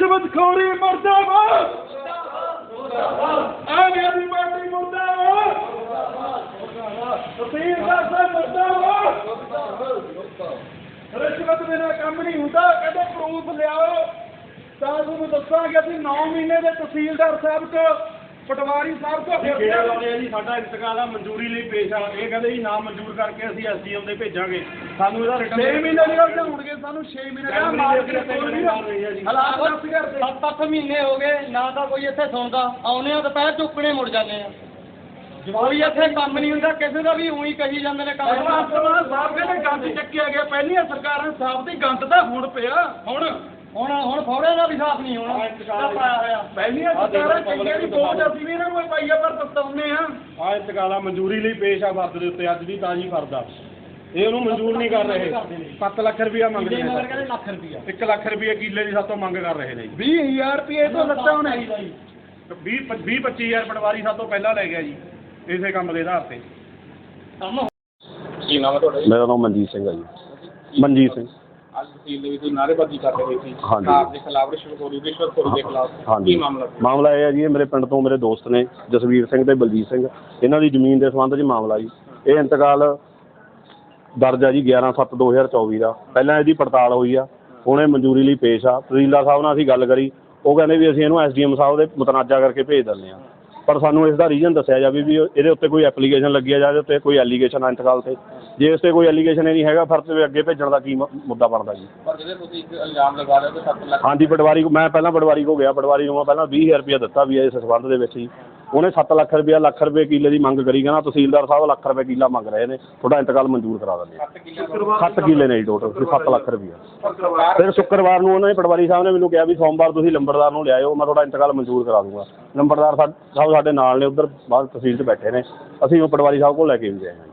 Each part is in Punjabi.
ਰਿਸ਼ਵਤਖੋਰੀ ਮਰਦਾਬਾਦ। ਆਮ ਆਦਮੀ ਪਾਰਟੀ ਮੁਰਦਾਬਾਦ। ਤਹਿਸੀਲਦਾਰ ਸਾਹਿਬ ਮੁਰਦਾਬਾਦ। ਰਿਸ਼ਵਤ ਬਿਨਾਂ ਕੰਮ ਨਹੀਂ ਹੁੰਦਾ, ਕਹਿੰਦੇ ਪ੍ਰੂਫ ਲਿਆਓ। ਤਾਂ ਤੁਹਾਨੂੰ ਦੱਸਾਂਗੇ ਅਸੀਂ 9 ਮਹੀਨੇ ਦੇ ਤਹਿਸੀਲਦਾਰ ਸਾਹਿਬ ਕੋ ਪਟਵਾਰੀ ਸਾਹਿਬ ਕੋ ਕਿਹੜਾ ਫਿਰਦੇ ਲਾਉਂਦੇ ਆ ਜੀ ਸਾਡਾ ਇੰਤਕਾਲ ਆ ਮਨਜ਼ੂਰੀ ਲਈ ਪੇਸ਼ ਆ। ਇਹ ਕਹਿੰਦੇ ਜੀ ਨਾ ਮਨਜ਼ੂਰ ਕਰਕੇ ਅਸੀਂ ਐਸਡੀਐਮ ਦੇ ਭੇਜਾਂਗੇ। ਸਾਨੂੰ ਇਹਦਾ 6 ਮਹੀਨੇ ਦੀ ਗੱਲ ਹੋਣਗੇ ਸਾਨੂੰ 6 ਮਹੀਨੇ ਦਾ ਮਾਰਕੀਟ ਹਾਲਾਤ ਦੱਸ ਕਰਦੇ ਸੱਤ ਅੱਠ ਮਹੀਨੇ ਹੋ ਗਏ ਨਾ ਤਾਂ ਕੋਈ ਇੱਥੇ ਸੁਣਦਾ ਆਉਨੇ ਆ ਦੁਪਹਿਰ ਚੁੱਕਣੇ ਮੁੜ ਜਾਂਦੇ ਆ। ਕੋਈ ਇੱਥੇ ਕੰਮ ਨਹੀਂ ਹੁੰਦਾ ਕਿਸੇ ਦਾ ਵੀ ਉਹੀ ਕਹੀ ਜਾਂਦੇ ਨੇ ਕੰਮ। ਸਾਹਿਬ ਕਹਿੰਦੇ ਗੰਦ ਚੱਕਿਆ ਗਿਆ ਪਹਿਲੀਆਂ ਸਰਕਾਰਾਂ ਸਾਹਿਬ ਦੀ ਗੰਦ ਤਾਂ ਹੁਣ ਪਿਆ। ਹੁਣ ਹੁਣ ਹੁਣ ਫੌੜੇ ਦਾ ਵੀ ਸਾਫ਼ ਨਹੀਂ ਹੋਣਾ। ਇਹਦਾ ਪਾਇਆ ਹੋਇਆ। ਪਹਿਲੀਆਂ ਸਰਕਾਰਾਂ ਚੰਗੀਆਂ ਦੀ ਬੋਝ ਅਸੀਂ ਵੀ ਇਹਨਾਂ ਨੂੰ ਪਾਈਆ ਪਰ ਦਸਤਾਉਨੇ ਆ। ਆ ਇੰਤਕਾਲ ਮਨਜ਼ੂਰੀ ਲਈ ਪੇਸ਼ ਆ ਵਰਦ ਦੇ ਉੱਤੇ ਅੱਜ ਵੀ ਤਾਂ ਜੀ ਫਰਦਾ ਇਹ ਉਹਨੂੰ ਮਨਜ਼ੂਰ ਨਹੀਂ ਕਰ ਰਹੇ। 7 ਲੱਖ ਰੁਪਇਆ ਮੰਗਦੇ ਕਿੰਨੇ ਨੇ ਮਗਰ ਕਹਿੰਦੇ ਲੱਖ ਰੁਪਈਆ 1 ਲੱਖ ਰੁਪਏ ਕਿੱਲੇ ਦੀ ਸਾਤੋਂ ਮੰਗ ਕਰ ਰਹੇ ਨੇ ਜੀ। 20000 ਰੁਪਏ ਤੋਂ ਲੱਤਾਂ ਹੋਣੇ 20 20 25000 ਪਟਵਾਰੀ ਸਾਤੋਂ ਪਹਿਲਾਂ ਲੈ ਗਿਆ ਜੀ ਇਸੇ ਕੰਮ ਦੇ ਆਧਾਰ ਤੇ। ਕੰਮ ਕੀ ਨਾਮ ਹੈ ਤੁਹਾਡਾ ਜੀ? ਮੇਰਾ ਨਾਮ ਮਨਜੀਤ ਸਿੰਘ ਹੈ ਜੀ। ਮਨਜੀਤ ਸਿੰਘ। ਤਹਿਸੀਲ ਦੇ ਵਿੱਚ ਤੁਸੀਂ ਨਾਅਰੇਬਾਜ਼ੀ ਕਰ ਰਹੇ ਸੀ ਹਾਂਜੀ। ਸਰਕਾਰ ਦੇ ਖਿਲਾਫ ਰਿਸ਼ਵਤਖੋਰੀ ਰਿਸ਼ਵਤਖੋਰੀ ਦੇ ਖਿਲਾਫ ਹਾਂਜੀ। ਕੀ ਮਾਮਲਾ ਸੀ? ਮਾਮਲਾ ਇਹ ਹੈ ਜੀ ਇਹ ਮੇਰੇ ਪਿੰਡ ਤੋਂ ਮੇਰੇ ਦੋਸਤ ਨੇ ਜਸਵੀਰ ਸਿੰਘ ਤੇ ਬਲਜੀਤ ਸਿੰਘ। ਇਹਨਾਂ ਦੀ ਜ਼ਮੀਨ ਦੇ ਸੰਬੰਧ 'ਚ ਮਾਮਲਾ ਜੀ। ਇਹ ਇੰਤਕਾਲ ਦਰਜ ਹੈ ਜੀ 11/7/2024 ਦਾ। ਪਹਿਲਾਂ ਇਹਦੀ ਪੜਤਾਲ ਹੋਈ ਆ ਹੁਣ ਇਹ ਮਨਜ਼ੂਰੀ ਲਈ ਪੇਸ਼ ਆ। ਤਹਿਸੀਲਦਾਰ ਸਾਹਿਬ ਨਾਲ ਅਸੀਂ ਗੱਲ ਕਰੀ। ਉਹ ਕਹਿੰਦੇ ਵੀ ਅਸੀਂ ਇਹਨੂੰ ਐਸਡੀਐਮ ਸਾਹਿਬ ਦੇ ਮੁਤਨਾਜ਼ਾ ਕਰਕੇ ਭੇਜ ਦਿੰਦੇ ਆ। ਪਰ ਸਾਨੂੰ ਇਸ ਦਾ ਰੀਜ਼ਨ ਦੱਸਿਆ ਜਾਵੇ ਵੀ ਇਹਦੇ ਉੱਤੇ ਕੋਈ ਐਪਲੀਕੇਸ਼ਨ ਲੱਗੀ ਆ ਜਾਂ ਇਹਦੇ ਉੱਤੇ ਕੋਈ ਐਲੀਗੇਸ਼ਨ ਆ ਇੰਤਕਾਲ ਤੇ। ਜੇ ਇਸ ਤੇ ਕੋਈ ਐਲੀਗੇਸ਼ਨ ਨਹੀਂ ਹੈਗਾ ਫਿਰ ਤੇ ਅੱਗੇ ਭੇਜਣ ਦਾ ਕੀ ਮ- ਮੁੱਦਾ ਬਣਦਾ ਜੀ? ਪਰ ਜਿਹੜੇ ਤੁਸੀਂ ਇੱਕ ਇਲਜ਼ਾਮ ਲਗਾ ਰਹੇ ਹੋ ਕਿ 7 ਲੱਖ ਹਾਂਜੀ ਪਟਵਾਰੀ ਕੋ ਮੈਂ ਪਹਿਲਾਂ ਪਟਵਾਰੀ ਕੋ ਗਿਆ ਪਟਵਾਰੀ ਨੂੰ ਮੈਂ ਪਹਿਲਾਂ 20000 ਰੁਪਇਆ ਦਿੱਤਾ ਵੀ ਹੈ ਇਸ ਸੰਬੰਧ ਦੇ ਵਿੱਚ ਹੀ ਉਹਨੇ 7 ਲੱਖ ਰੁਪਇਆ ਲੱਖ ਰੁਪਏ ਕਿੱਲੇ ਦੀ ਮੰਗ ਕਰੀ ਕਹਿੰਦਾ ਤਹਿਸੀਲਦਾਰ ਸਾਹਿਬ ਲੱਖ ਰੁਪਏ ਕਿੱਲਾ ਮੰਗ ਰਹੇ ਨੇ ਤੁਹਾਡਾ ਇੰਤਕਾਲ ਮਨਜ਼ੂਰ ਕਰਾ ਦਿੰਦੇ 7 ਕਿੱਲੇ ਆ 7 ਕਿੱਲੇ ਨੇ ਟੋਟਲ 7 ਲੱਖ ਰੁਪਇਆ। ਫਿਰ ਸ਼ੁੱਕਰਵਾਰ ਨੂੰ ਉਹਨਾਂ ਨੇ ਪਟਵਾਰੀ ਸਾਹਿਬ ਨੇ ਮੈਨੂੰ ਕਿਹਾ ਵੀ ਸੋਮਵਾਰ ਤੁਸੀਂ ਲੰਬੜਦਾਰ ਨੂੰ ਲਿਆਇਓ ਮੈਂ ਤੁਹਾਡਾ ਇੰਤਕਾਲ ਮਨਜ਼ੂਰ ਕਰਾ ਦੂੰਗਾ। ਲੰਬੜਦਾਰ ਸਾਹਿਬ ਸਾਡੇ ਨਾਲ ਨੇ ਉੱਧਰ ਬਾਹਰ ਤਹਿਸੀਲ 'ਚ ਬੈਠੇ ਨੇ। ਅਸੀਂ ਉਹ ਪਟਵਾਰੀ ਸਾਹਿਬ ਕੋਲ ਲੈ ਕੇ ਵੀ ਗਏ ਹਾਂ।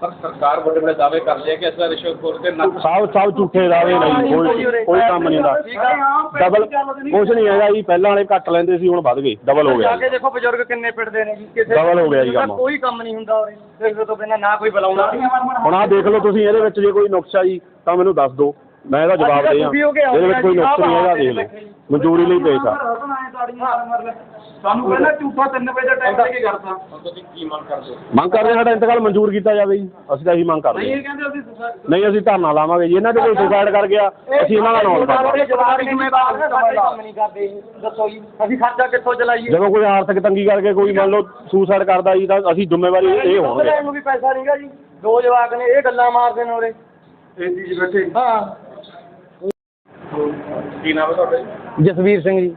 ਪਰ ਸਰਕਾਰ ਵੱਡੇ ਵੱਡੇ ਦਾਅਵੇ ਕਰਦੀ ਹੈ ਕਿ ਅਸਾਂ ਰਿਸ਼ਵਤਖੋਰ ਤੇ ਨੱਕ ਸਭ ਸਭ ਝੂਠੇ ਦਾਅਵੇ ਨਹੀਂ ਕੋਈ ਕੋਈ ਕੰਮ ਨਹੀਂ ਦਾ ਡਬਲ ਕੁਛ ਨਹੀਂ ਹੈਗਾ ਜੀ ਪਹਿਲਾਂ ਵਾਲੇ ਘੱਟ ਲੈਂਦੇ ਸੀ ਹੁਣ ਵੱਧ ਗਏ ਡਬਲ ਹੋ ਗਿਆ ਜਾ ਜੀ। ਕੇ ਦੇਖੋ ਬਜ਼ੁਰਗ ਕਿੰਨੇ ਪਿੱਟਦੇ ਨੇ ਜੀ ਕਿਸੇ Double ਹੋ ਗਿਆ ਜੀ ਕੰਮ। ਕੋਈ ਕੰਮ ਨਹੀਂ ਹੁੰਦਾ ਉਰੇ। ਦੇਖੋ ਤੋਂ ਬਿਨਾਂ ਨਾ ਕੋਈ ਬੁਲਾਉਂਦਾ। ਹੁਣ ਆਹ ਦੇਖ ਲਓ ਤੁਸੀਂ ਇਹਦੇ ਵਿੱਚ ਜੇ ਕੋਈ ਨੁਕਸਾ ਜੀ ਤਾਂ ਮੈਨੂੰ ਦੱਸ ਦਿਓ। ਮੈਂ ਇਹਦਾ ਜਵਾਬ ਦੇ ਆਓ ਇਹਦੇ ਵਿੱਚ ਕੋਈ ਨੁਕਸ ਨਹੀਂ ਹੈਗਾ ਦੇਖ ਲਓ। ਮਨਜ਼ੂਰੀ ਲਈ ਪੇਸ਼ ਆ। ਸਾਨੂੰ ਕਹਿੰਦਾ ਝੂਠਾ 3 ਵਜੇ ਦਾ ਟਾਈਮ ਦੇ ਕੇ ਕਰਦਾ। ਤੁਸੀਂ ਕੀ ਮੰਗ ਕਰਦੇ ਮੰਗ ਕਰਦੇ ਹਾਂ ਸਾਡਾ ਇੰਤਕਾਲ ਮਨਜ਼ੂਰ ਕੀਤਾ ਜਾਵੇ ਜੀ। ਅਸੀਂ ਤਾਂ ਇਹੀ ਮੰਗ ਕਰਦੇ ਇਹ ਹਾਂ ਕਹਿੰਦੇ ਅਸੀਂ ਸੁਸਾਇਡ ਨਹੀਂ ਅਸੀਂ ਧਰਨਾ ਲਾਵਾਂਗੇ ਜੀ। ਇਹਨਾਂ ਦੇ ਕੋਈ ਸੁਸਾਇਡ ਕਰ ਗਿਆ। ਅਸੀਂ ਇਹਨਾਂ ਦਾ ਨਾਮ ਪਾਵਾਂਗੇ ਜਵਾਬ ਜ਼ਿੰਮੇਵਾਰ ਨੇ ਸਾਡੇ ਕੰਮ ਨਹੀਂ ਕਰਦੇ ਇਹ। ਦੱਸੋ ਜੀ ਅਸੀਂ ਖਰਚਾ ਕਿੱਥੋਂ ਚਲਾਈਏ? ਜਦੋਂ ਕੋਈ ਆਰਥਿਕ ਤੰਗੀ ਕਰਕੇ ਕੋਈ ਮੰਨ ਲਓ ਸੁਸਾਇਡ ਕਰਦਾ ਜੀ ਤਾਂ ਅਸੀਂ ਜ਼ਿੰਮੇਵਾਰੀ ਇਹ ਹੋਣਗੇ। ਲੈਣ ਨੂੰ ਵੀ ਪੈਸਾ ਨਹੀਂਗਾ ਜੀ। ਦੋ ਜਵਾਕ ਨੇ ਇਹ ਗੱਲਾਂ ਮਾਰਦੇ ਨੇ ਉਰੇ। ਚੀਜ਼ ਬੈਠੇ। ਹਾਂ। ਕੀ ਨਾਮ ਹੈ ਤੁਹਾਡਾ ਜੀ? ਜਸਵੀਰ ਸਿੰਘ ਜੀ।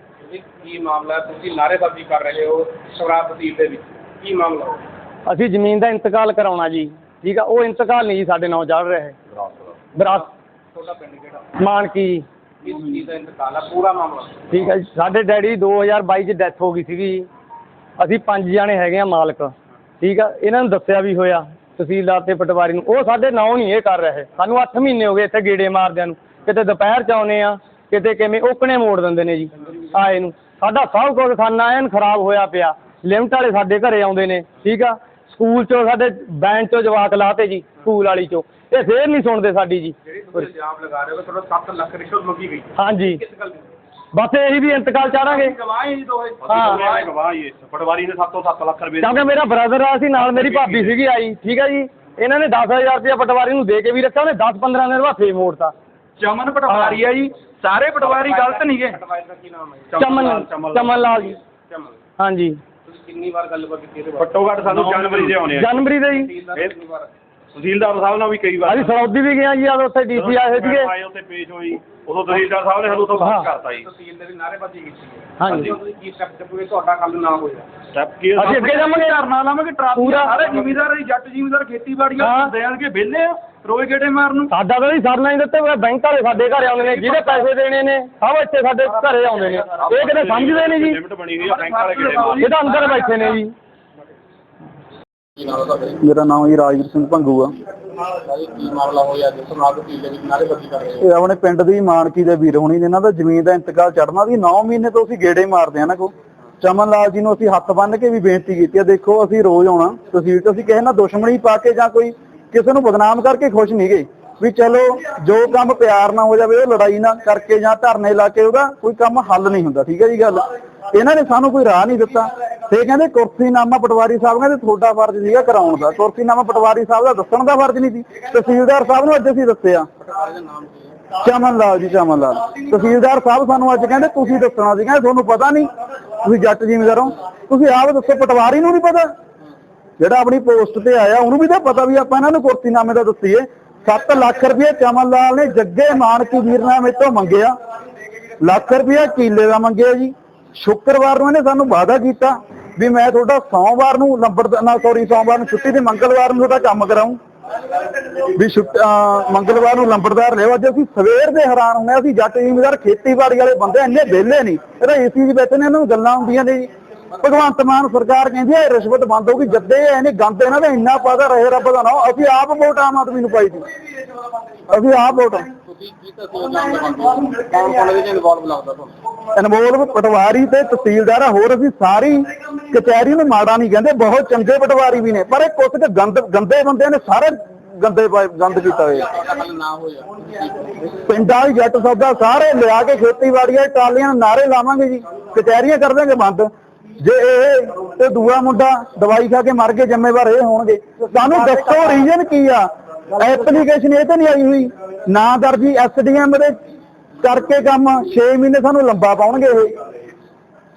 ਕੀ ਮਾਮਲਾ ਹੈ? ਤੁਸੀਂ ਨਾਅਰੇਬਾਜ਼ੀ ਕਰ ਰਹੇ ਹੋ ਸ਼ਰਾਬ ਤਹਿਸੀਲ ਦੇ ਵਿੱਚ। ਕੀ ਮਾਮਲਾ ਹੈ? ਅਸੀਂ ਜ਼ਮੀਨ ਦਾ ਇੰਤਕਾਲ ਕਰਾਉਣਾ ਜੀ। ਠੀਕ ਆ ਉਹ ਇੰਤਕਾਲ ਨਹੀਂ ਜੀ ਸਾਡੇ ਨਾਂ ਚੜ ਰਿਹਾ ਹੈ। ਵਿਰਾਸਤ ਤੁਹਾਡਾ ਪਿੰਡ ਕਿਹੜਾ? ਮਾਨਕੀ ਜੀ। ਚੀਜ਼ ਦਾ ਇੰਤਕਾਲ ਹੈ? ਪੂਰਾ ਮਾਮਲਾ ਠੀਕ ਹੈ ਜੀ ਸਾਡੇ ਡੈਡੀ 2022 ਚ ਡੈਥ ਹੋ ਗਈ ਸੀਗੀ ਜੀ। ਅਸੀਂ ਪੰਜ ਜਾਣੇ ਹੈਗੇ ਆ ਮਾਲਕ। ਠੀਕ ਆ ਇਹਨਾਂ ਨੂੰ ਦੱਸਿਆ ਵੀ ਹੋਇਆ ਤਹਿਸੀਲਦਾਰ ਤੇ ਪਟਵਾਰੀ ਨੂੰ। ਉਹ ਸਾਡੇ ਨਾਂ ਨਹੀਂ ਇਹ ਕਰ ਰਹੇ। ਸਾਨੂੰ 8 ਮਹੀਨੇ ਹੋ ਗਏ ਇੱਥੇ ਗੇੜੇ ਮਾਰਦਿਆਂ ਨੂੰ। ਕਿਤੇ ਦੁਪਹਿਰ ਚ ਆਉਨੇ ਆ ਕਿਤੇ ਕਿਵੇਂ ਓਕਣੇ ਮੋੜ ਦਿੰਦੇ ਨੇ ਜੀ ਆਏ ਨੂੰ। ਸਾਡਾ ਸਭ ਕੁਝ ਖਾਨਾ ਐਨ ਖਰਾਬ ਹੋਇਆ ਪਿਆ। ਲਿਮਟ ਵਾਲੇ ਸਾਡੇ ਘਰੇ ਆਉਂਦੇ ਨੇ ਠੀਕ ਆ? ਸਕੂਲ ਚੋਂ ਸਾਡੇ ਬੈਂਚ ਚੋਂ ਜਵਾਕ ਲਾਤੇ ਜੀ ਸਕੂਲ ਵਾਲੀ ਚੋਂ। ਇਹ ਫੇਰ ਨਹੀਂ ਸੁਣਦੇ ਸਾਡੀ ਜੀ। ਜਿਹੜੀ ਤੁਸੀਂ ਇਲਜ਼ਾਮ ਲਗਾ ਰਹੇ ਹੋ ਕਿ ਤੁਹਾਡਾ 7 ਲੱਖ ਰਿਸ਼ਵਤ ਮੰਗੀ ਗਈ। ਹਾਂਜੀ। ਕਿਸ ਗੱਲ ਦੀ? ਬਸ ਇਹੀ ਵੀ ਇੰਤਕਾਲ ਚਾਹਾਂਗੇ। ਗਵਾਹ ਹੀ ਦੋਏ ਹਾਂ। ਅਸੀਂ ਗਵਾਹ ਹੀ। ਇਸ ਪਟਵਾਰੀ ਨੇ ਸਾਤੋਂ 7 ਲੱਖ ਰੁਪਏ ਕਿਉਂਕਿ ਮੇਰਾ ਬ੍ਰਦਰ ਆ ਸੀ ਨਾਲ ਮੇਰੀ ਭਾਬੀ ਸੀਗੀ ਆਈ ਠੀਕ ਹੈ ਜੀ? ਇਹਨਾਂ ਨੇ 10000 ਰੁਪਇਆ ਪਟਵਾਰੀ ਨੂੰ ਦੇ ਕੇ ਵੀ ਰੱਖਿਆ ਉਹਨੇ 10-15 ਦਿਨ ਬਾਅਦ ਫੇਰ ਮੋੜਤਾ। ਚਮਨ ਪਟਵਾਰੀ ਆ ਜੀ। ਸਾਰੇ ਪਟਵਾਰੀ ਗਲਤ ਨਹੀਂ ਗਏ ਪਟਵਾਰੀ ਦਾ ਕੀ ਨਾਮ ਹੈ ਚਮਨ ਚਮਨ ਲਾਲ ਜੀ। ਚਮਨ ਹਾਂਜੀ। ਤੁਸੀਂ ਕਿੰਨੀ ਵਾਰ ਗੱਲਬਾਤ ਕੀਤੀ ਇਹਦੇ ਬਾਰੇ? ਘੱਟੋ ਘੱਟ ਸਾਨੂੰ ਜਨਵਰੀ ਦੇ ਆਉਣੇ ਆ। ਜਨਵਰੀ ਦੇ ਜੀ ਕਿੰਨੀ ਵਾਰ? ਤਹਿਸੀਲਦਾਰ ਸਾਹਿਬ ਨਾਲ ਵੀ ਕਈ ਵਾਰ ਅਸੀਂ ਸਰੌਦੀ ਵੀ ਗਏ ਆ ਜੀ ਆ ਉੱਥੇ ਡੀਸੀ ਆਏ ਸੀਗੇ। ਆਏ ਉੱਥੇ ਪੇਸ਼ ਹੋਈ ਉਦੋਂ ਤਹਿਸੀਲਦਾਰ ਸਾਹਿਬ ਨੇ ਸਾਨੂੰ ਉੱਥੋਂ ਹਾਂ। ਬਾਹਰ ਕਰਤਾ ਜੀ। ਤਹਿਸੀਲ ਦੇ ਵੀ ਨਾਅਰੇਬਾਜ਼ੀ ਕੀਤੀ ਹੈ ਹਾਂਜੀ। ਤੁਸੀਂ ਕੀ ਸਟੈਪ ਚੱਕੋਗੇ? ਤੁਹਾਡਾ ਕੰਮ ਨਾ ਹੋਇਆ। ਸਟੈਪ ਕੀ? ਅਸੀਂ ਅੱਗੇ ਜਾਵਾਂਗੇ। ਧਰਨਾ ਲਾਵਾਂਗੇ ਟਰਾਫੀਆਂ ਪੂਰਾ। ਸਾਰੇ ਜ਼ਿਮੀਦਾਰ ਜੱਟ ਜ਼ਿਮੀਦਾਰ ਖੇਤੀਬਾੜੀਆਂ ਹਾਂ। ਦੇਣਗੇ ਵਿਹਲੇ ਆ ਰੋਏ ਗੇੜੇ ਮਾਰਨ ਨੂੰ। ਸਾਡਾ ਤਾਂ ਨਹੀਂ ਸਰਨਾ ਹੀ ਦਿੱਤੇ ਹੋਏ ਬੈਂਕ ਵਾਲੇ ਸਾਡੇ ਘਰੇ ਆਉਂਦੇ ਨੇ ਜਿਹਦੇ ਪੈਸੇ ਦੇਣੇ ਨੇ ਸਭ ਇੱਥੇ ਸਾਡੇ ਘਰੇ ਆਉਂਦੇ ਨੇ। ਇਹ ਕਿਤੇ ਸਮਝਦੇ ਨਹੀਂ ਜੀ। ਲਿਮਟ ਬਣੀ ਹੋਈ ਆ ਬੈਂਕ ਵਾਲੇ ਕਿਹੜੇ ਮਾਰ ਇਹ ਤਾਂ ਅੰਦਰ ਬੈਠੇ ਨੇ ਜੀ। ਨਾਮ ਹੈ? ਮੇਰਾ ਨਾਮ ਜੀ ਰਾਜਵੀਰ ਸਿੰਘ ਭੰਗੂ ਆ। ਨਾਲ ਹੋ? ਇਹ ਆਪਣੇ ਪਿੰਡ ਦੀ ਮਾਨਕੀ ਦੇ ਵੀਰ ਹੋਣੀ ਨੇ ਇਹਨਾਂ ਦਾ ਜ਼ਮੀਨ ਦਾ ਇੰਤਕਾਲ ਚੜਨਾ ਵੀ 9 ਮਹੀਨੇ ਤੋਂ ਅਸੀਂ ਗੇੜੇ ਮਾਰਦੇ ਆ ਨਾ ਕੋ। ਚਮਨ ਲਾਲ ਜੀ ਨੂੰ ਅਸੀਂ ਹੱਥ ਬੰਨ੍ਹ ਕੇ ਵੀ ਬੇਨਤੀ ਕੀਤੀ ਆ ਦੇਖੋ ਅਸੀਂ ਰੋਜ਼ ਆਉਣਾ। ਤਹਿਸੀਲ ਤੋਂ ਅਸੀਂ ਕਿਸੇ ਨਾਲ ਦੁਸ਼ਮਣੀ ਪਾ ਕੇ ਜਾਂ ਕੋਈ ਕਿਸੇ ਨੂੰ ਬਦਨਾਮ ਕਰਕੇ ਖੁਸ਼ ਨਹੀਂ ਗਏ। ਵੀ ਚਲੋ ਜੋ ਕੰਮ ਪਿਆਰ ਨਾਲ ਹੋ ਜਾਵੇ ਉਹ ਲੜਾਈ ਨਾ ਕਰਕੇ ਜਾਂ ਧਰਨੇ ਲਾ ਕੇ ਉਹਦਾ ਕੋਈ ਕੰਮ ਹੱਲ ਨਹੀਂ ਹੁੰਦਾ। ਠੀਕ ਹੈ ਜੀ ਗੱਲ? ਇਹਨਾਂ ਨੇ ਸਾਨੂੰ ਕੋਈ ਰਾਹ ਨਹੀਂ ਦਿੱਤਾ। ਤੇ ਕਹਿੰਦੇ ਕੁਰਸੀਨਾਮਾ ਪਟਵਾਰੀ ਸਾਹਿਬ ਕਹਿੰਦੇ ਤੁਹਾਡਾ ਫਰਜ਼ ਸੀਗਾ ਕਰਾਉਣ ਦਾ। ਕੁਰਸੀਨਾਮਾ ਪਟਵਾਰੀ ਸਾਹਿਬ ਦਾ ਦੱਸਣ ਦਾ ਫਰਜ਼ ਨਹੀਂ ਸੀ। ਤਹਿਸੀਲਦਾਰ ਸਾਹਿਬ ਨੂੰ ਅੱਜ ਅਸੀਂ ਦੱਸਿਆ। ਚਮਨ ਲਾਲ ਜੀ ਚਮਨ ਲਾਲ ਤਹਿਸੀਲਦਾਰ ਸਾਹਿਬ ਸਾਨੂੰ ਅੱਜ ਕਹਿੰਦੇ ਤੁਸੀਂ ਦੱਸਣਾ ਸੀ ਕਹਿੰਦੇ ਤੁਹਾਨੂੰ ਪਤਾ ਨਹੀਂ। ਤੁਸੀਂ ਜੱਟ ਜ਼ਿਮੀਂਦਾਰ ਹੋ। ਤੁਸੀਂ ਆਪ ਦੱਸੋ, ਪਟਵਾਰੀ ਨੂੰ ਨਹੀਂ ਪਤਾ। ਜਿਹੜਾ ਆਪਣੀ ਪੋਸਟ ਤੇ ਆਇਆ, ਉਹਨੂੰ ਵੀ ਤਾਂ ਪਤਾ ਵੀ ਆਪਾਂ ਇਹਨਾਂ ਨੂੰ ਕੁਰਸੀਨਾਮੇ ਦਾ ਦੱਸੀਏ। 7 ਲੱਖ ਰੁਪਏ ਚਮਨ ਲਾਲ ਨੇ ਜੱਗੇ ਮਾਨਕੀ ਵੀਰਨਾਮੇ ਤੋਂ ਮੰਗਿਆ। ਲੱਖ ਰੁਪਏ ਕੀਲੇ ਦਾ ਮੰਗਿਆ ਜੀ। ਸ਼ੁੱਕਰਵਾਰ ਨੂੰ ਇਹਨੇ ਸਾਨੂੰ ਵਾਅਦਾ ਕੀਤਾ। ਵੀ ਮੈਂ ਤੁਹਾਡਾ ਸੋਮਵਾਰ ਨੂੰ ਨੰਬਰ ਨਾ ਸੌਰੀ ਸੋਮਵਾਰ ਨੂੰ ਛੁੱਟੀ ਤੇ ਮੰਗਲਵਾਰ ਨੂੰ ਤੁਹਾਡਾ ਕੰਮ ਕਰਾਉਂ। ਵੀ ਮੰਗਲਵਾਰ ਨੂੰ ਲੰਬੜਦਾਰ ਲਿਓ ਅੱਜ ਅਸੀਂ ਸਵੇਰ ਦੇ ਹੈਰਾਨ ਹੁੰਦੇ ਅਸੀਂ ਜੱਟ ਜ਼ਿਮੀਦਾਰ ਖੇਤੀਬਾੜੀ ਵਾਲੇ ਬੰਦੇ ਇੰਨੇ ਵਿਹਲੇ ਨਹੀਂ। ਇਹਦਾ ਏਸੀ 'ਚ ਬੈਠੇ ਨੇ ਇਹਨਾਂ ਨੂੰ ਗੱਲਾਂ ਹੁੰਦੀਆਂ ਨੇ ਜੀ। ਭਗਵੰਤ ਮਾਨ ਸਰਕਾਰ ਕਹਿੰਦੀ ਹੈ ਰਿਸ਼ਵਤ ਬੰਦ ਹੋਊਗੀ। ਜੱਦੇ ਇਹਨੇ ਗੰਦ ਇਹਨਾਂ ਦਾ ਇੰਨਾ ਪਾਦਾ ਰਹੇ ਰੱਬ ਦਾ ਨਾਮ। ਅਸੀਂ ਆਪ ਵੋਟ ਆਮ ਆਦਮੀ ਨੂੰ ਪਾਈ ਸੀ। ਅਸੀਂ ਆਪ ਵੋਟ ਇਨਵੋਲਵ ਪਟਵਾਰੀ ਤੇ ਤਹਿਸੀਲਦਾਰ ਹੋਰ ਅਸੀਂ ਸਾਰੀ ਕਚਹਿਰੀ ਨੂੰ ਮਾੜਾ ਨਹੀਂ ਕਹਿੰਦੇ, ਬਹੁਤ ਚੰਗੇ ਪਟਵਾਰੀ ਵੀ ਨੇ, ਪਰ ਇਹ ਕੁਝ ਕੁ ਗੰਦ, ਗੰਦੇ ਬੰਦੇ ਨੇ ਸਾਰੇ ਗੰਦੇ ਪਾਏ- ਗੰਦ ਕੀਤਾ ਹੋਇਆ। ਪਿੰਡਾਂ ਦੀ ਜੱਟ ਸੌਦਾ ਸਾਰੇ ਲਿਆ ਕੇ ਖੇਤੀਬਾੜੀਆਂ ਟਾਲੀਆਂ ਨਾਰੇ ਲਾਵਾਂਗੇ ਜੀ, ਕਚਹਿਰੀਆਂ ਕਰ ਦਾਂਗੇ ਬੰਦ। ਜੇ ਇਹ ਤੇ ਦੂਆ ਮੁੰਡਾ ਦਵਾਈ ਖਾ ਕੇ ਮਰ ਗਏ ਜ਼ਿੰਮੇਵਾਰ ਇਹ ਹੋਣਗੇ। ਸਾਨੂੰ ਦੱਸੋ ਰੀਜਨ ਕੀ ਆ? ਐਪਲੀਕੇਸ਼ਨ ਇਹ ਤੇ ਨਹੀਂ ਆਈ ਹੋਈ। ਨਾ ਦਰਜੀ ਐਸਡੀਐਮ ਦੇ ਕਰਕੇ ਕੰਮ 6 ਮਹੀਨੇ ਸਾਨੂੰ ਲੰਬਾ ਪਾਉਣਗੇ ਇਹ।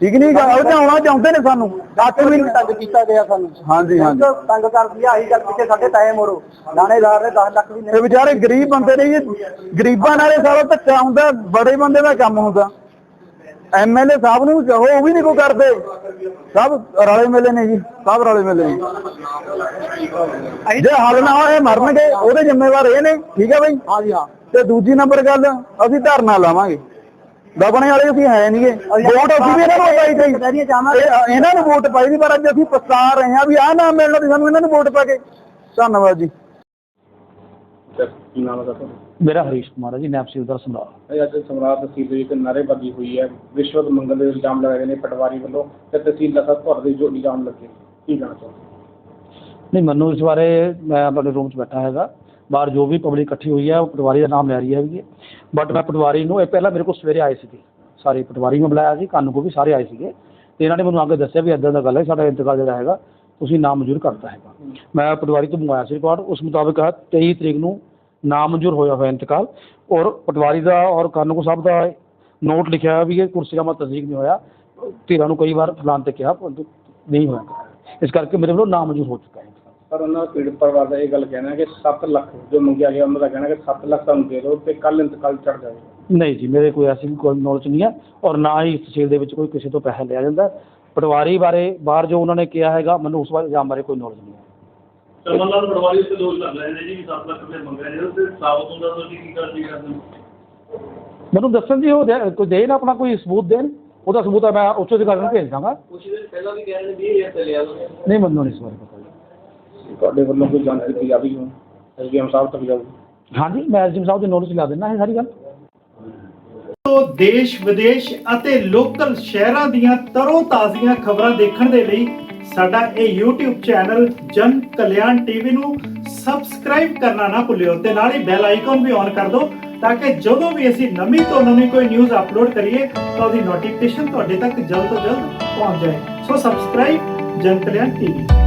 ਠੀਕ ਨਹੀਂ ਗਾ? ਉਹ ਤਾਂ ਆਉਣਾ ਚਾਹੁੰਦੇ ਨੇ ਸਾਨੂੰ। 8 ਮਹੀਨੇ ਤੰਗ ਕੀਤਾ ਗਿਆ ਸਾਨੂੰ। ਹਾਂਜੀ ਹਾਂਜੀ। ਤੰਗ ਕਰਦੀ ਆਹੀ ਗੱਲ ਪਿੱਛੇ ਸਾਡੇ ਟਾਈਮ ਮੋਰੋ। ਲਾਣੇਦਾਰ ਨੇ 10 ਲੱਖ ਵੀ ਇਹ ਵਿਚਾਰੇ ਗਰੀਬ ਬੰਦੇ ਨੇ ਜੀ। ਗਰੀਬਾਂ ਨਾਲੇ ਸਾਰਾ ਧੱਕਾ ਹੁੰਦਾ ਬੜੇ ਬੰਦੇ ਦਾ ਕੰਮ ਹੁੰਦਾ। ਐਮਐਲਏ ਸਾਹਿਬ ਨੂੰ ਕਹੋ ਉਹ ਵੀ ਨਹੀਂ ਕੋ ਕਰਦੇ। ਸਭ ਰਲੇ ਮਿਲੇ ਨੇ ਜੀ ਸਭ ਰਲੇ ਮਿਲੇ ਨੇ। ਜੇ ਹੱਲ ਨਾ ਹੋਏ ਮਰਨਗੇ ਉਹਦੇ ਜ਼ਿੰਮੇਵਾਰ ਇਹ ਨੇ। ਠੀਕ ਹੈ ਬਈ? ਹਾਂ ਜੀ ਹਾਂ। ਤੇ ਦੂਜੀ ਨੰਬਰ ਗੱਲ ਅਸੀਂ ਧਰਨਾ ਲਾਵਾਂਗੇ। ਦਬਣੇ ਵਾਲੇ ਅਸੀਂ ਹੈ ਨਹੀਂਗੇ। ਵੋਟ ਅਸੀਂ ਵੀ ਇਹਨਾਂ ਨੂੰ ਪਾਈ ਗਈ ਇਹ- ਇਹਨਾਂ ਨੂੰ ਵੋਟ ਪਾਈ ਦੀ ਪਰ ਅੱਜ ਅਸੀਂ ਪਛਤਾ ਰਹੇ ਹਾਂ ਵੀ ਆਹ ਨਾਮ ਮਿਲਣਾ ਤੇ ਸਾਨੂੰ ਇਹਨਾਂ ਨੂੰ ਵੋਟ ਪਾ ਕੇ। ਧੰਨਵਾਦ ਜੀ। ਮੇਰਾ ਹਰੀਸ਼ ਕੁਮਾਰ ਹੈ ਜੀ ਨੈਬ ਸਿਲਦਰ ਸਮਰਾਟ ਇਹ ਅੱਜ ਸਮਰਾਟ ਤਹਿਸੀਲ ਦੇ ਵਿੱਚ ਨਾਅਰੇਬਾਜ਼ੀ ਹੋਈ ਹੈ। ਰਿਸ਼ਵਤ ਮੰਗਣ ਦੇ ਇਲਜ਼ਾਮ ਲਗਾਏ ਗਏ ਨੇ ਪਟਵਾਰੀ ਵੱਲੋਂ ਤੇ ਤਹਿਸੀਲਦਾਰ ਸਾਹਿਬ ਤੁਹਾਡੇ ਜੋ ਇਲਜ਼ਾਮ ਲੱਗੇ। ਕੀ ਕਹਿਣਾ ਚਾਹੁੰਦੇ ਨਹੀਂ ਮੈਨੂੰ ਇਸ ਬਾਰੇ ਮੈਂ ਆਪਣੇ ਰੂਮ 'ਚ ਬੈਠਾ ਹੈਗਾ। ਬਾਹਰ ਜੋ ਵੀ ਪਬਲਿਕ ਇਕੱਠੀ ਹੋਈ ਹੈ, ਉਹ ਪਟਵਾਰੀ ਦਾ ਨਾਮ ਲੈ ਰਹੀ ਹੈਗੀ ਬਟ ਮੈਂ ਪਟਵਾਰੀ ਨੂੰ, ਇਹ ਪਹਿਲਾਂ ਮੇਰੇ ਕੋਲ ਸਵੇਰੇ ਆਏ ਸੀਗੇ। ਸਾਰੇ ਪਟਵਾਰੀ ਨੂੰ ਬੁਲਾਇਆ ਸੀ, ਕਾਨੂੰ ਕੋ ਵੀ ਸਾਰੇ ਆਏ ਸੀਗੇ। ਤੇ ਇਹਨਾਂ ਨੇ ਮੈਨੂੰ ਅੱਗੇ ਦੱਸਿਆ ਵੀ ਇਦਾਂ ਦਾ ਗੱਲ ਹੈ, ਸਾਡਾ ਇੰਤਕਾਲ ਜਿਹੜਾ ਹੈਗਾ, ਤੁਸੀਂ ਨਾਮ ਮਨਜ਼ੂਰ ਕਰਤਾ ਹੈਗਾ। ਮੈਂ ਪਟਵਾਰੀ ਤੋਂ ਮੰਗਵਾਇਆ ਸੀ ਰਿਕਾਰਡ ਉਸ ਮੁਤਾਬਕ ਹੈ 23 ਤਰੀਕ ਨੂੰ ਨਾਮ ਮਨਜ਼ੂਰ ਹੋਇਆ ਹੋਇਆ ਇੰਤਕਾਲ। ਔਰ ਪਟਵਾਰੀ ਦਾ ਔਰ ਕਾਨੂੰ ਸਾਹਿਬ ਦਾ ਨੋਟ ਲਿਖਿਆ ਹੋਇਆ ਵੀ ਇਹ ਕੁਰਸੀ ਕੁਰਸੀਨਾਮਾ ਤਸਦੀਕ ਨਹੀਂ ਹੋਇਆ। ਧੀਰਾਂ ਨੂੰ ਕਈ ਵਾਰ ਫਲਾਨ ਤੇ ਕਿਹਾ ਪਰੰਤੂ ਨਹੀਂ ਹੋਇਆ। ਇਸ ਕਰਕੇ ਮੇਰੇ ਵੱਲੋਂ ਨਾਮ ਮਨਜ਼ੂਰ ਹੋ ਚੁੱਕਾ ਹੈ। ਪਰ ਉਹਨਾਂ ਦਾ ਪੀੜਤ ਪਰਿਵਾਰ ਦਾ ਇਹ ਗੱਲ ਕਹਿਣਾ ਕਿ 7 ਲੱਖ ਜੋ ਮੰਗਿਆ ਗਿਆ ਉਹਨਾਂ ਦਾ ਕਹਿਣਾ ਹੈ ਕਿ 7 ਲੱਖ ਤੁਹਾਨੂੰ ਦੇ ਦਿਓ ਤੇ ਕੱਲ ਇੰਤਕਾਲ ਚੜ ਜਾਵੇਗਾ। ਨਹੀਂ ਜੀ ਮੇਰੇ ਕੋਈ ਐਸੀ ਕੋਈ ਨੌਲੇਜ ਨਹੀਂ ਹੈ ਔਰ ਨਾ ਹੀ ਇਸ ਤਹਿਸੀਲ ਦੇ ਵਿੱਚ ਕੋਈ ਕਿਸੇ ਤੋਂ ਪੈਸਾ ਲਿਆ ਜਾਂਦਾ। ਪਟਵਾਰੀ ਬਾਰੇ ਬਾਹਰ ਜੋ ਉਹਨਾਂ ਨੇ ਕਿਹਾ ਹੈਗਾ ਮੈਨੂੰ ਉਸ ਬਾਰੇ ਇਲਜ਼ਾਮ ਬਾਰੇ ਕੋਈ ਨੌਲੇਜ ਨਹੀਂ ਹੈ। ਲਾਲ ਪਟਵਾਰੀ ਤੇ ਦੋਸ਼ ਲੱਗ ਰਹੇ ਨੇ ਜੀ 7 ਲੱਖ ਰੁਪਏ ਮੰਗ ਰਹੇ ਨੇ ਤੇ ਸਾਬਤ ਹੁੰਦਾ ਤੁਸੀਂ ਕੀ ਕਰਦੀ ਕਰਦੇ ਮੈਨੂੰ ਦੱਸਣ ਜੀ ਉਹ ਦੇ- ਕੋਈ ਦੇਣ ਆਪਣਾ ਕੋਈ ਸਬੂਤ ਦੇਣ? ਉਹਦਾ ਸਬੂਤ ਮੈਂ ਉੱਚ ਅਧਿਕਾਰੀ ਨੂੰ ਭੇਜ ਦਾਂਗਾ। ਕੁਛ ਦਿਨ ਪਹਿਲਾਂ ਵੀ ਕਹਿ ਰਹੇ ਨੇ 20000 ਤੇ ਲਿਆ ਨਹੀਂ ਮੈਨੂੰ ਨਹੀਂ ਇਸ ਬਾਰੇ ਪਤਾ ਜੀ। ਤੁਹਾਡੇ ਵੱਲੋਂ ਕੋਈ ਜਾਂਚ ਕੀਤੀ ਜਾਵੇਗੀ ਹੁਣ? ਐਸਡੀਐਮ ਸਾਹਿਬ ਤੱਕ ਜਾਊਗੀ। ਹਾਂਜੀ ਮੈਂ ਐਸਡੀਐਮ ਸਾਹਿਬ ਦੇ ਨੋਟਿਸ ਲਾ ਦਿੰਦਾ ਇਹ ਸਾਰੀ ਗੱਲ। ਤੋਂ ਦੇਸ਼ ਵਿਦੇਸ਼ ਅਤੇ ਲੋਕਲ ਸ਼ਹਿਰਾਂ ਦੀਆਂ ਤਰੋ ਤਾਜ਼ੀਆਂ ਖਬਰਾਂ ਦੇਖਣ ਦੇ ਲਈ ਸਾਡਾ ਇਹ YouTube ਚੈਨਲ ਜਨ ਕਲਿਆਣ ਟੀਵੀ ਨੂੰ ਸਬਸਕ੍ਰਾਈਬ ਕਰਨਾ ਨਾ ਭੁੱਲਿਓ ਤੇ ਨਾਲ ਹੀ ਬੈਲ ਆਈਕਨ ਵੀ ਔਨ ਕਰ ਦਿਓ ਤਾਂ ਕਿ ਜਦੋਂ ਵੀ ਅਸੀਂ ਨਵੀਂ ਤੋਂ ਨਵੀਂ ਕੋਈ ਨਿਊਜ਼ ਅਪਲੋਡ ਕਰੀਏ ਤਾਂ ਉਹਦੀ ਨੋਟੀਫਿਕੇਸ਼ਨ ਤੁਹਾਡੇ ਤੱਕ ਜਲਦ ਤੋਂ ਜਲਦ ਪਹੁੰਚ ਜਾਏ। ਸੋ ਸਬਸਕ੍ਰਾਈਬ ਜਨ ਕਲਿਆਣ ਟੀਵੀ